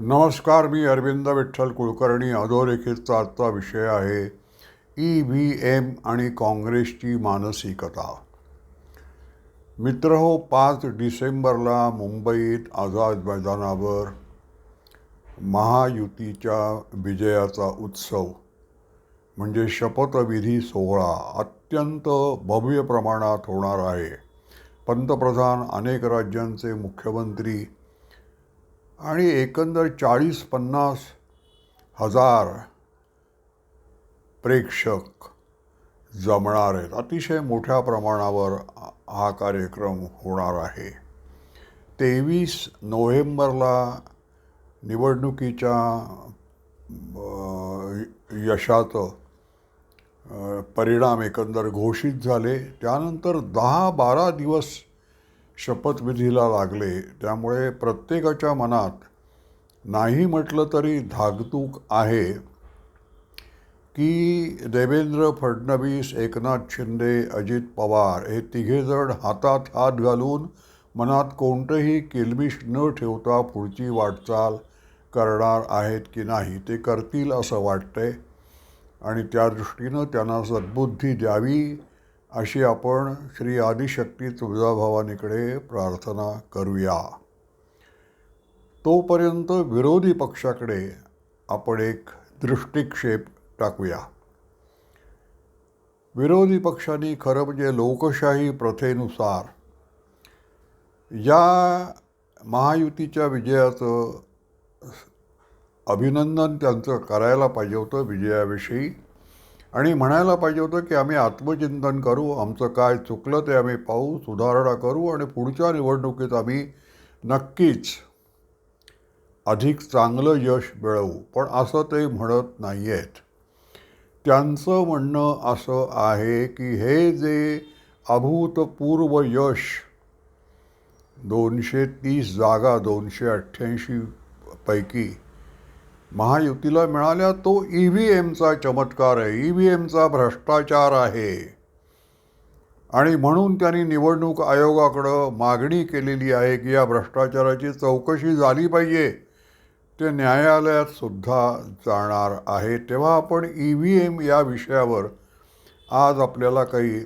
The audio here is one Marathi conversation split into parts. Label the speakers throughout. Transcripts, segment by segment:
Speaker 1: नमस्कार मी अरविंद विठ्ठल कुलकर्णी अधोरेखितचा आजचा विषय आहे ई व्ही एम आणि काँग्रेसची मानसिकता. मित्र हो पाच डिसेंबरला मुंबईत आझाद मैदानावर महायुतीच्या विजयाचा उत्सव म्हणजे शपथविधी सोहळा अत्यंत भव्य प्रमाणात होणार आहे. पंतप्रधान अनेक राज्यांचे मुख्यमंत्री आणि एकंदर चाळीस पन्नास हजार प्रेक्षक जमणार आहेत. अतिशय मोठ्या प्रमाणावर हा कार्यक्रम होणार आहे. तेवीस नोव्हेंबरला निवडणुकीच्या यशाचं परिणाम एकंदर घोषित झाले. त्यानंतर दहा बारा दिवस शपथविधीला लागले. त्यामुळे प्रत्येकाच्या मनात नाही म्हटलं तरी धाकधूक आहे की देवेंद्र फडणवीस एकनाथ शिंदे अजित पवार हे तिघेजण हातात हात घालून मनात कोणतंही किलबिश न ठेवता पुढची वाटचाल करणार आहेत की नाही ते करतील असं वाटतंय. आणि त्या दृष्टीनं त्यांना सद्बुद्धी द्यावी अशी आपण श्री आदिशक्ती तुळजाभवानीकडे प्रार्थना करूया. तोपर्यंत विरोधी पक्षाकडे आपण एक दृष्टिक्षेप टाकूया. विरोधी पक्षांनी खरं म्हणजे लोकशाही प्रथेनुसार या महायुतीच्या विजयाचं अभिनंदन त्यांचं करायला पाहिजे होतं विजयाविषयी. आणि म्हणायला पाहिजे होतं की आम्ही आत्मचिंतन करू आमचं काय चुकलं ते आम्ही पाहू सुधारणा करू आणि पुढच्या निवडणुकीत आम्ही नक्कीच अधिक चांगलं यश मिळवू. पण असं ते म्हणत नाही आहेत त्यांचं म्हणणं असं आहे की हे जे अभूतपूर्व यश दोनशे तीस जागा दोनशे अठ्ठ्याऐंशी पैकी महायुतीला मिळाल्या तो ई व्ही एमचा चमत्कार आहे. ई व्ही एमचा भ्रष्टाचार आहे. आणि म्हणून त्यांनी निवडणूक आयोगाकडं मागणी केलेली आहे की या भ्रष्टाचाराची चौकशी झाली पाहिजे. ते न्यायालयात सुद्धा जाणार आहे. तेव्हा आपण ई व्ही एम या विषयावर आज आपल्याला काही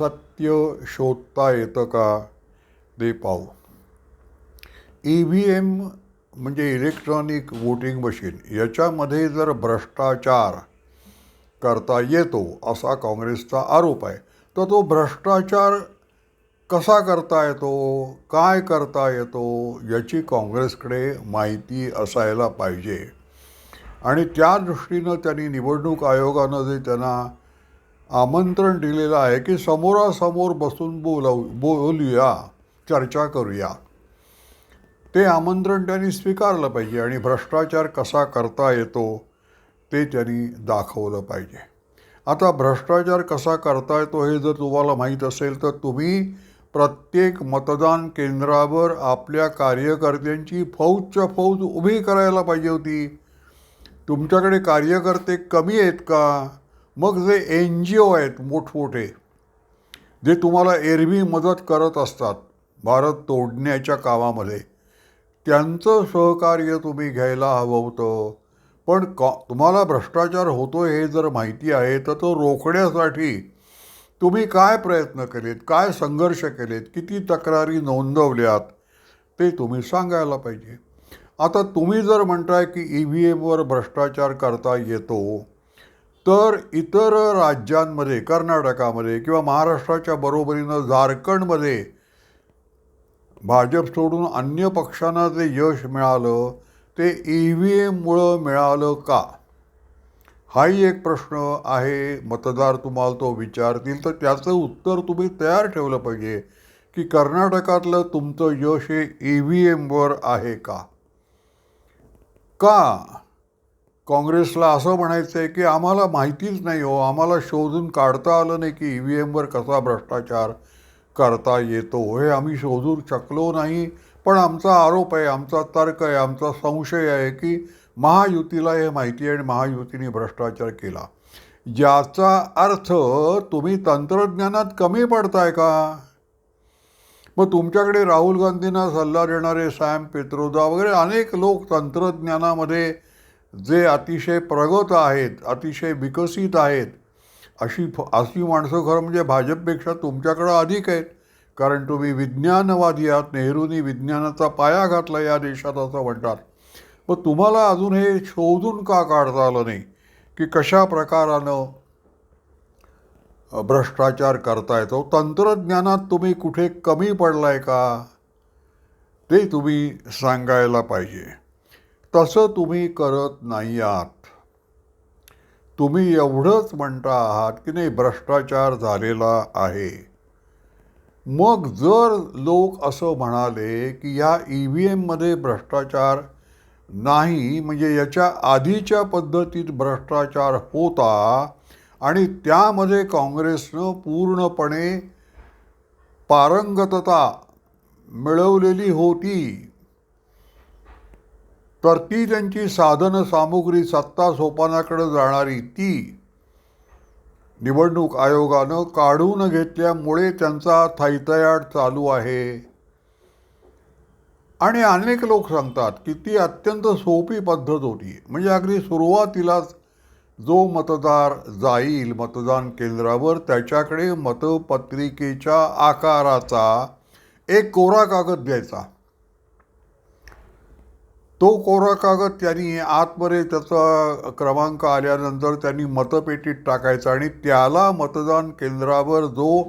Speaker 1: सत्य शोधता येतं का ते पाहू. ई व्ही एम म्हणजे इलेक्ट्रॉनिक वोटिंग मशीन याच्यामध्ये जर भ्रष्टाचार करता येतो असा काँग्रेसचा आरोप आहे तर तो भ्रष्टाचार कसा करता येतो काय करता येतो याची काँग्रेसकडे माहिती असायला पाहिजे. आणि त्या दृष्टीनं त्यांनी निवडणूक आयोगानं जे त्यांना आमंत्रण दिलेलं आहे की समोरासमोर बसून बोलाव बोलूया चर्चा करूया. ते आमंत्रण त्यांनी स्वीकारलं पाहिजे आणि भ्रष्टाचार कसा करता येतो ते त्यांनी दाखवलं पाहिजे. आता भ्रष्टाचार कसा करता येतो हे जर तुम्हाला माहीत असेल तर तुम्ही प्रत्येक मतदान केंद्रावर आपल्या कार्यकर्त्यांची फौजच्या फौज उभी करायला पाहिजे होती. तुमच्याकडे कार्यकर्ते कमी आहेत का? मग जे एन जी ओ आहेत मोठमोठे जे तुम्हाला एरवी मदत करत असतात भारत तोडण्याच्या कामामध्ये. त्यांचं सहकार्य तुम्ही घ्यायला हवं होतं. पण कॉ तुम्हाला भ्रष्टाचार होतो हे जर माहिती आहे तर तो रोखण्यासाठी तुम्ही काय प्रयत्न केलेत काय संघर्ष केलेत किती तक्रारी नोंदवल्यात ते तुम्ही सांगायला पाहिजे. आता तुम्ही जर म्हणताय की ई व्ही एमवर भ्रष्टाचार करता येतो तर इतर राज्यांमध्ये कर्नाटकामध्ये किंवा महाराष्ट्राच्या बरोबरीनं झारखंडमध्ये भाजप सोडून अन्य पक्षांना जे यश मिळालं ते ई व्ही एममुळं मिळालं का? हाही एक प्रश्न आहे. मतदार तुम्हाला तो विचारतील. तर त्याचं उत्तर तुम्ही तयार ठेवलं पाहिजे की कर्नाटकातलं तुमचं यश हे ई व्ही एमवर आहे का? का? काँग्रेसला असं म्हणायचं आहे की आम्हाला माहितीच नाही हो. आम्हाला शोधून काढता आलं नाही की ई व्ही एमवर कसा भ्रष्टाचार करता येतो हे आम्ही शोधू शकलो नाही. पण आमचा आरोप आहे आमचा तर्क आहे आमचा संशय आहे की महायुतीला हे माहिती आहे आणि महायुतीने भ्रष्टाचार केला. ज्याचा अर्थ तुम्ही तंत्रज्ञानात कमी पडताय का? मग तुमच्याकडे राहुल गांधींना सल्ला देणारे सॅम पेत्रोदा वगैरे अनेक लोक तंत्रज्ञानामध्ये जे अतिशय प्रगत आहेत अतिशय विकसित आहेत अशी फ- अशी माणसं खरं म्हणजे भाजपपेक्षा तुमच्याकडं अधिक आहेत. कारण तुम्ही विज्ञानवादी आहात नेहरूंनी विज्ञानाचा पाया घातला या देशात असं म्हणतात. मग तुम्हाला अजून हे शोधून का काढता आलं नाही? की कशा प्रकारानं भ्रष्टाचार करता येतो तंत्रज्ञानात तुम्ही कुठे कमी पडलाय का? ते तुम्ही सांगायला पाहिजे. तसं तुम्ही करत नाही आहात. तुम्ही एवढंच म्हणता आहात की नाही भ्रष्टाचार झालेला आहे. मग जर लोक असं म्हणाले की ह्या ई व्ही एममध्ये भ्रष्टाचार नाही म्हणजे याच्या आधीच्या पद्धतीत भ्रष्टाचार होता आणि त्यामध्ये काँग्रेसनं पूर्णपणे पारंगतता मिळवलेली होती तर ती त्यांची साधन सामुग्री सत्ता सोपानाकडे जाणारी ती निवडणूक आयोगानं काढून घेतल्यामुळे त्यांचा थैतयाट चालू आहे. आणि अनेक लोक सांगतात की ती अत्यंत सोपी पद्धत होती. म्हणजे अगदी सुरुवातीलाच जो मतदार जाईल मतदान केंद्रावर त्याच्याकडे मतपत्रिकेच्या आकाराचा एक कोरा कागद द्यायचा. तो कोरा कागद त्यांनी आतमध्ये त्याचा क्रमांक आल्यानंतर त्यांनी मतपेटीत टाकायचा आणि त्याला मतदान केंद्रावर जो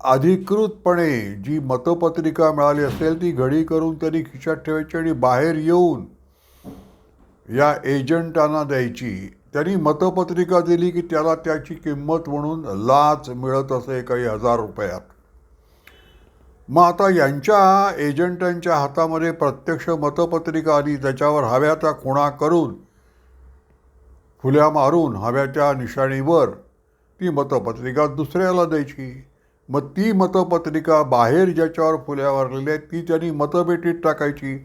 Speaker 1: अधिकृतपणे जी मतपत्रिका मिळाली असेल ती घडी करून त्यांनी खिशात ठेवायची आणि बाहेर येऊन या एजंटांना द्यायची. त्यांनी मतपत्रिका दिली की त्याला त्याची किंमत म्हणून लाच मिळत असे काही हजार रुपयात. मग आता यांच्या एजंटांच्या हातामध्ये प्रत्यक्ष मतपत्रिका आली त्याच्यावर हव्या त्या खुणा करून फुल्या मारून हव्या त्या निशाणीवर ती मतपत्रिका दुसऱ्याला द्यायची. मग ती मतपत्रिका बाहेर ज्याच्यावर फुल्या वारलेल्या आहेत ती त्यांनी मतपेटीत टाकायची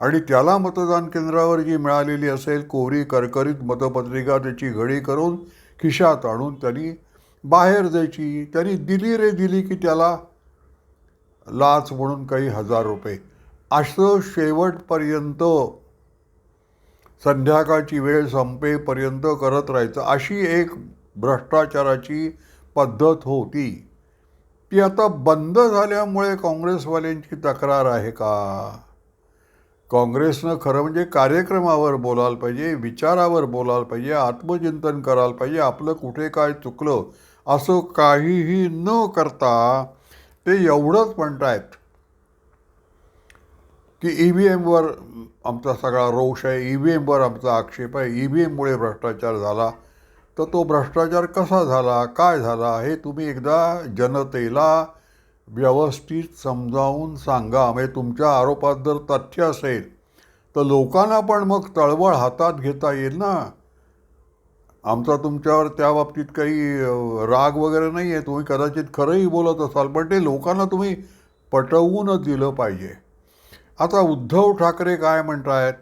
Speaker 1: आणि त्याला मतदान केंद्रावर जी मिळालेली असेल कोरी करकरीत मतपत्रिका त्याची घडी करून खिशात आणून त्यांनी बाहेर द्यायची. त्यांनी दिली रे दिली की त्याला लाच म्हणून काही हजार रुपये. असं शेवटपर्यंत संध्याकाळची वेळ संपेपर्यंत करत राहायचं. अशी एक भ्रष्टाचाराची पद्धत होती. ती आता बंद झाल्यामुळे काँग्रेसवाल्यांची तक्रार आहे का? काँग्रेसनं खरं म्हणजे कार्यक्रमावर बोलायला पाहिजे विचारावर बोलायला पाहिजे आत्मचिंतन करायला पाहिजे आपलं कुठे काय चुकलं असं काहीही न करता ते एवढंच म्हणतायत की ई व्ही एमवर आमचा सगळा रोष आहे ई व्ही एमवर आमचा आक्षेप आहे. ई व्ही एममुळे भ्रष्टाचार झाला. तर तो भ्रष्टाचार कसा झाला काय झाला हे तुम्ही एकदा जनतेला व्यवस्थित समजावून सांगा. म्हणजे तुमच्या आरोपात जर तथ्य असेल तर लोकांना पण मग तळवळ हातात घेता येईल ना. आमचा तुमच्यावर त्या बाबतीत काही राग वगैरे नाही आहे तुम्ही कदाचित खरंही बोलत असाल पण ते लोकांना तुम्ही पटवूनच दिलं पाहिजे. आता उद्धव ठाकरे काय म्हणतायत?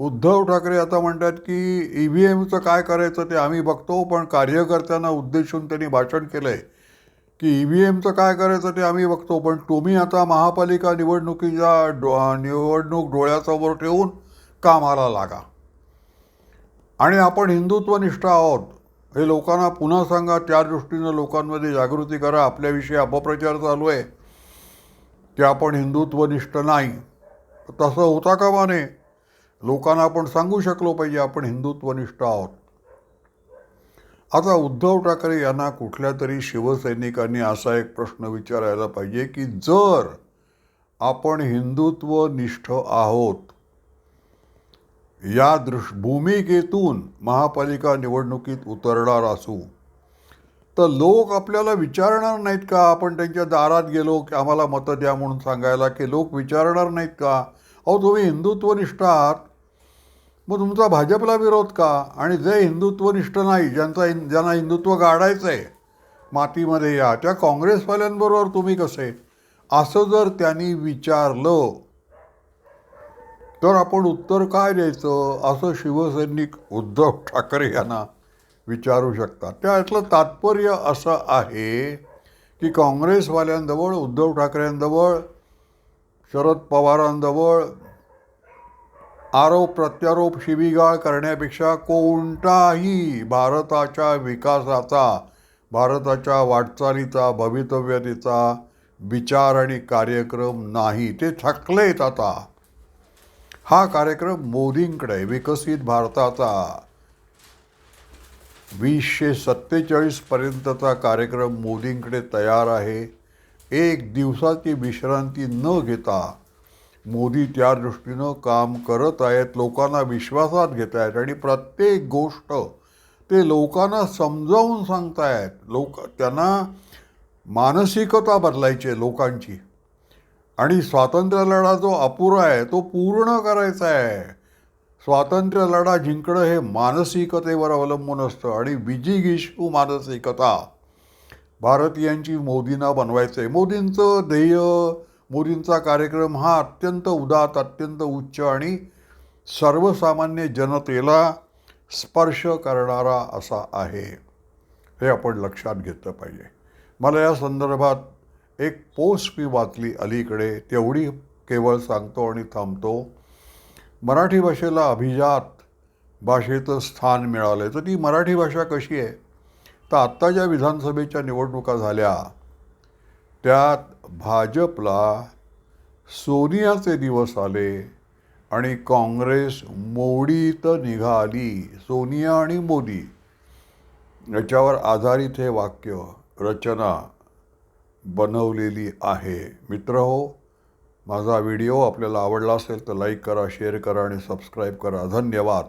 Speaker 1: उद्धव ठाकरे आता म्हणतात की ई व्ही एमचं काय करायचं ते आम्ही बघतो पण कार्यकर्त्यांना उद्देशून त्यांनी भाषण केलं आहे की ई व्ही एमचं काय करायचं ते आम्ही बघतो पण तुम्ही आता महापालिका निवडणुकीच्या डो निवडणूक डोळ्यासमोर ठेवून कामाला लागा. आणि आपण हिंदुत्वनिष्ठ आहोत. हे लोकांना पुन्हा सांगा त्या दृष्टीनं लोकांमध्ये जागृती करा. आपल्याविषयी अपप्रचार चालू आहे. की आपण हिंदुत्वनिष्ठ नाही. तसं होता कामा नये. लोकांना आपण सांगू शकलो पाहिजे आपण हिंदुत्वनिष्ठ आहोत. आता उद्धव ठाकरे यांना कुठल्या तरी शिवसैनिकांनी असा एक प्रश्न विचारायला पाहिजे की जर आपण हिंदुत्वनिष्ठ आहोत या दृश भूमिकेतून महापालिका निवडणुकीत उतरणार असू. तर लोक आपल्याला विचारणार नाहीत का? आपण त्यांच्या दारात गेलो की आम्हाला मतं द्या म्हणून सांगायला की लोक विचारणार नाहीत का? अहो तुम्ही हिंदुत्वनिष्ठ आहात. मग तुमचा भाजपला विरोध का? आणि जे हिंदुत्वनिष्ठ नाही ज्यांचा हिं- ज्यांना हिंदुत्व गाडायचं आहे मातीमध्ये या त्या काँग्रेसवाल्यांबरोबर तुम्ही कसे? असं जर त्यांनी विचारलं तर आपण उत्तर काय द्यायचं? असं शिवसैनिक उद्धव ठाकरे यांना विचारू शकतात. त्यातलं तात्पर्य असं आहे की काँग्रेसवाल्यांजवळ उद्धव ठाकरेंजवळ शरद पवारांजवळ आरोप प्रत्यारोप शिवीगाळ करण्यापेक्षा कोणताही भारताच्या विकासाचा भारताच्या वाटचालीचा भवितव्यतेचा विचार आणि कार्यक्रम नाही. ते थकलेत आता. हा कार्यक्रम मोदींकडे विकसित भारताचा. वीसशे सत्तेचाळीसपर्यंतचा कार्यक्रम मोदींकडे तयार आहे. एक दिवसाची विश्रांती न घेता मोदी त्या दृष्टीनं काम करत आहेत लोकांना विश्वासात घेत आहेत आणि प्रत्येक गोष्ट ते लोकांना समजावून सांगतायत. लोक त्यांना मानसिकता बदलायची आहे लोकांची. आणि स्वातंत्र्य लढा जो अपुरा आहे तो पूर्ण करायचा आहे. स्वातंत्र्य लढा जिंकणं हे मानसिकतेवर अवलंबून असतं आणि विजिगिषू मानसिकता. भारतीयांची मोदींना बनवायचं आहे मोदींचं ध्येय मोदींचा कार्यक्रम हा अत्यंत उदात अत्यंत उच्च आणि सर्वसामान्य जनतेला स्पर्श करणारा असा आहे. हे आपण लक्षात घेतलं पाहिजे. मला या संदर्भात एक पोस्ट मी वाचली अलीकडे तेवढी केवळ सांगतो आणि थांबतो. मराठी भाषेला अभिजात भाषेचं स्थान मिळालं तर ती मराठी भाषा कशी आहे? तर आत्ता ज्या विधानसभेच्या निवडणुका झाल्या त्यात भाजपला सोनियाचे दिवस आले आणि काँग्रेस मोडीत निघाली. सोनिया आणि मोदी याच्यावर आधारित हे वाक्य रचना बनवलेली आहे. मित्र हो माझा व्हिडिओ आपल्याला आवडला असेल तर लाईक करा शेअर करा आणि सबस्क्राईब करा. धन्यवाद.